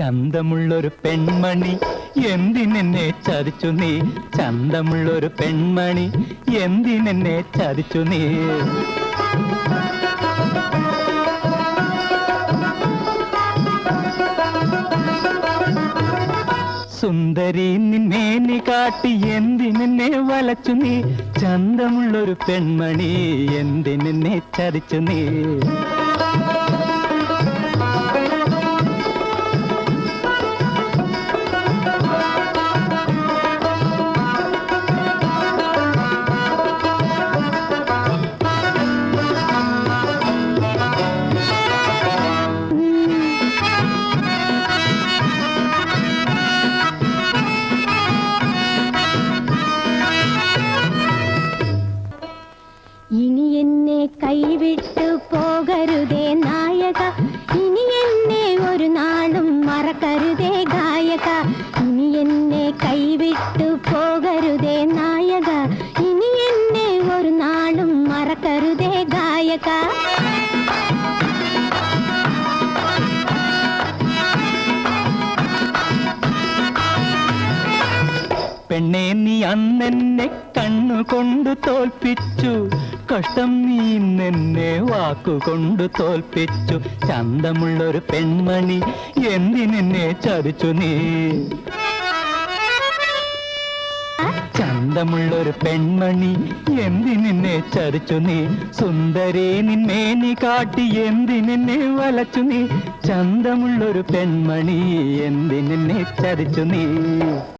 ചന്തമുള്ളൊരു പെൺമണി. എന്തിനെന്നെ ചതിച്ചു നീ? ചന്തമുള്ളൊരു പെൺമണി. എന്തിനെന്നെ ചതിച്ചു നീ? സുന്ദരി നിന്നേനി കാട്ടി എന്തിനെന്നെ വലച്ചു നീ? ചന്തമുള്ളൊരു പെൺമണി. എന്തിനെന്നെ ചതിച്ചു നീ? എന്നെ കൈവിട്ടു പോകരുതേ നായക ഇനി എന്നെ ഒരു നാളും മറക്കരുതേ ഗായക ഇനി എന്നെ കൈവിട്ടു പോകരുതേ നായക ഇനി എന്നെ ഒരു നാളും മറക്കരുതേ ഗായക പെണ്ണെ നീ അന്നെന്നെ കണ്ണുകൊണ്ട് തോൽപ്പിച്ചു. കഷ്ടം നീ നിന്നെ വാക്കുകൊണ്ട് തോൽപ്പിച്ചു. ചന്തമുള്ളൊരു പെൺമണി എന്തിനെന്നെ ചതിച്ചു നീ? ചന്തമുള്ളൊരു പെൺമണി എന്തിനെന്നെ ചതിച്ചു നീ? സുന്ദരി നിന്നെ നീ കാട്ടി എന്തിനെന്നെ വലച്ചു നീ? ചന്തമുള്ളൊരു പെൺമണി എന്തിനെന്നെ ചതിച്ചു നീ?